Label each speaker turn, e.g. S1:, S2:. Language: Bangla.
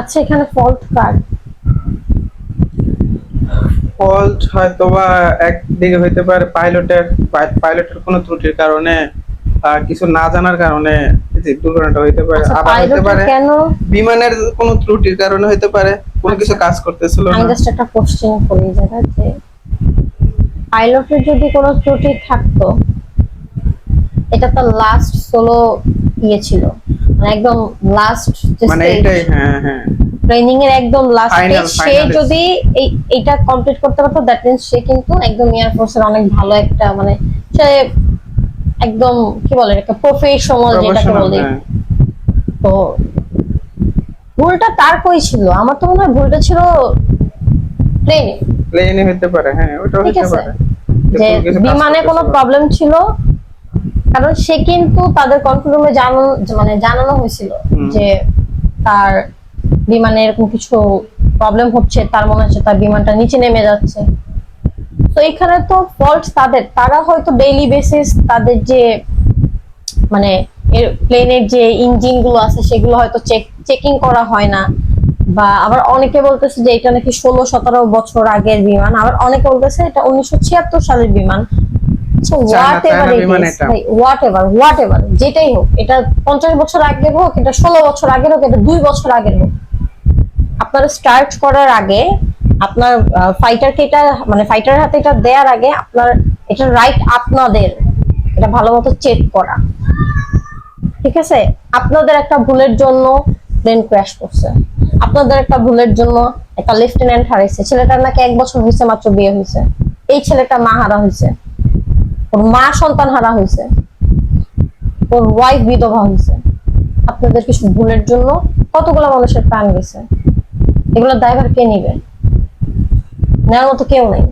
S1: আচ্ছা এখানে ফল্ট কার?
S2: ফল্ট হয়তো বা একদিকে হইতে পারে পাইলটের পাইলটের কোনো ত্রুটির কারণে কিছু না জানার কারণে দুর্ঘটনাটা হইতে পারে।
S1: আচ্ছা
S2: আবার হইতে পারে
S1: কেন?
S2: বিমানের কোনো ত্রুটির কারণে হইতে পারে কোনো কিছু
S1: আচ্ছা।
S2: কাজ করতেছিল
S1: আমি জাস্ট একটা কোশ্চেন করি যেটা যে পাইলটের যদি কোনো ত্রুটি থাকতো এটা তো লাস্ট সোলো ইয়ে ছিল। একদম লাস্ট
S2: মানে এটাই হ্যাঁ হ্যাঁ।
S1: ট্রেনিং এর একদম লাস্ট সে যদি এই এইটা কমপ্লিট করতে পারতো দ্যাট মিন্স সে কিন্তু একদম এয়ার ফোর্সের অনেক ভালো একটা মানে সে একদম কি বলে একটা প্রফেশনাল যেটাকে বলি।
S2: হ্যাঁ।
S1: তো ভুলটা তার কই ছিল। আমার তো মনে হয় ভুলটা ছিল প্লেনে
S2: প্লেনে হইতে পারে হ্যাঁ
S1: ঠিক আছে।
S2: পারে।
S1: যে বিমানে কোনো প্রবলেম ছিল কারণ সে কিন্তু তাদের কন্ট্রোল রুমে জানানো মানে জানানো হয়েছিল যে তার বিমানে এরকম কিছু প্রবলেম হচ্ছে তার মনে হচ্ছে তার বিমানটা নিচে নেমে যাচ্ছে। তো এখানে তো ফল্ট তাদের। তারা হয়তো ডেইলি বেসিস তাদের যে মানে এর প্লেনের যে ইঞ্জিনগুলো আছে সেগুলো হয়তো চেক চেকিং করা হয় না। বা আবার অনেকে বলতেছে যে এটা নাকি ষোলো সতেরো বছর আগের বিমান। আবার অনেকে বলতেছে এটা উনিশশো ছিয়াত্তর সালের বিমান। যেটাই হোক এটা পঞ্চাশ বছর আগের হোক এটা ষোলো বছর আগের হোক এটা দুই বছর আগের হোক আপনারা স্টার্ট করার আগে আপনার ফাইটারকে এটা মানে ফাইটারের হাতে এটা দেওয়ার আগে আপনার এটা রাইট আপনাদের এটা ভালো মতো চেক করা। ঠিক আছে? আপনাদের একটা ভুলের জন্য প্লেন ক্র্যাশ করছে। আপনাদের একটা ভুলের জন্য একটা লেফটেন্যান্ট হারাইছে। ছেলেটার নাকি এক বছর হয়েছে মাত্র বিয়ে হয়েছে এই ছেলেটা মা হারা হয়েছে ওর মা সন্তান হারা হয়েছে। ওর ওয়াইফ বিধবা হয়েছে। আপনাদের কিছু ভুলের জন্য কতগুলো মানুষের প্রাণ গেছে। এগুলোর ড্রাইভার কে নিবে? নেওয়ার মতো কেউ নেই।